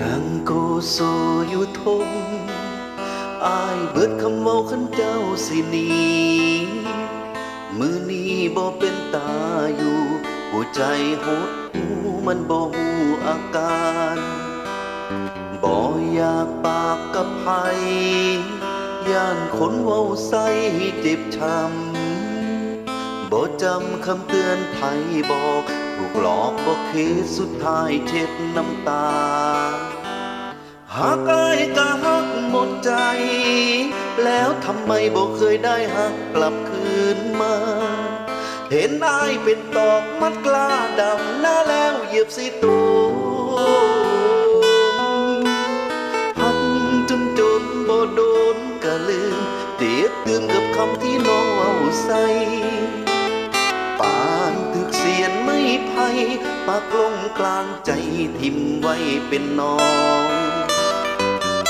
นังโกโซอยู่ทงอายเบิดคำเมาขันเจ้าสินีมือนี้บ่เป็นตาอยู่ หัวใจหดหูมันบ่หูอาการบ่อยากปากกับไผย่านคนเว้าใส่เจ็บช้ำบ่จำคำเตือนไผบอก ถูกหลอกบ่เคสสุดท้ายเช็ดน้ำตาหากอายก็หักหมดใจ แล้วทำไมบ่เคยได้หักกลับคืนมา เห็นอายเป็นตอกมัดกล้าดำหน้าแล้วเหยียบสิตูหักจนจนบ่โดนก็ลืมเตียดตืมกับคำที่น้องเอาใส่ ปากลงกลางใจทิมไว้เป็นน้อง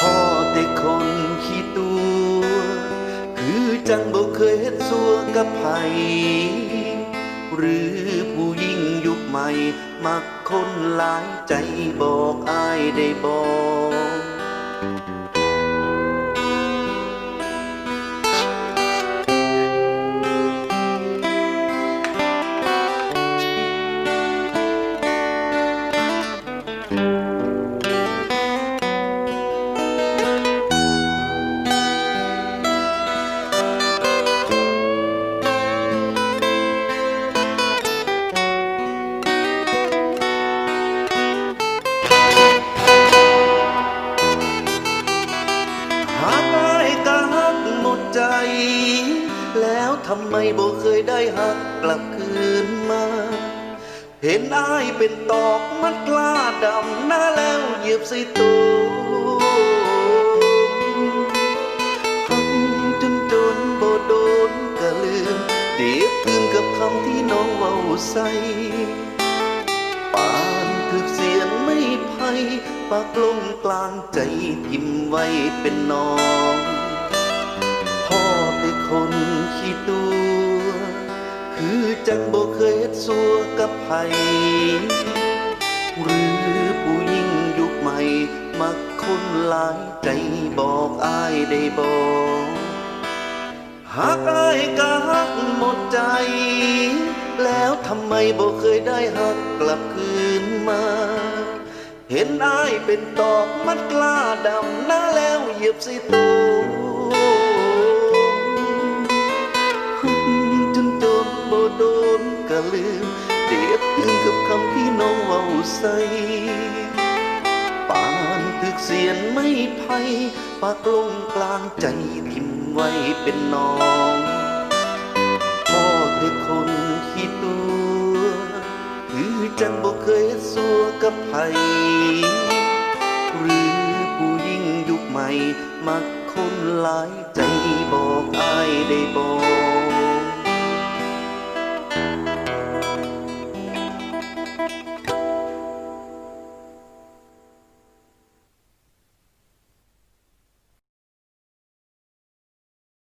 พ่อแต่คนขี้ตัว คือจังบ่เคยเฮ็ดสัวกับไผหรือผู้ยิ่งยุคใหม่ มักคนหลายใจบอกอายได้บอก ทำไมบ่เคยได้หักกลับคืนมา เห็นอายเป็นตอกมัดกล้าดำหน้าแล้วเหยียบใส่ตัวหักจนจนบ่โดนก็ลืม เดียบตื่นกับคำที่น้องเว้าใส่ปานถึกเสียนไม่ไพ่ปากลงกลางใจทิมไว้เป็นน้อง คนขี้ตัว คือจังบ่เคยเฮ็ดสัวกับไผหรือผู้หญิงยุคใหม่ มักคนหลายใจบอกอายได้บอกหากอายก็หักหมดใจ แล้วทำไมบ่เคยได้หักกลับคืนมาเห็นอายเป็นตอกมัดกล้าดำหน้าแล้วเหยียบสิตู ใสปานตึกเสียนไม่ไพ่ปากลงกลางใจทิมไว้เป็นน้องพ่อคือคนขี้ตัวคือจังบ่เคยสัวกับไผหรือผู้ยิ่งยุคใหม่ มักคนหลายใจ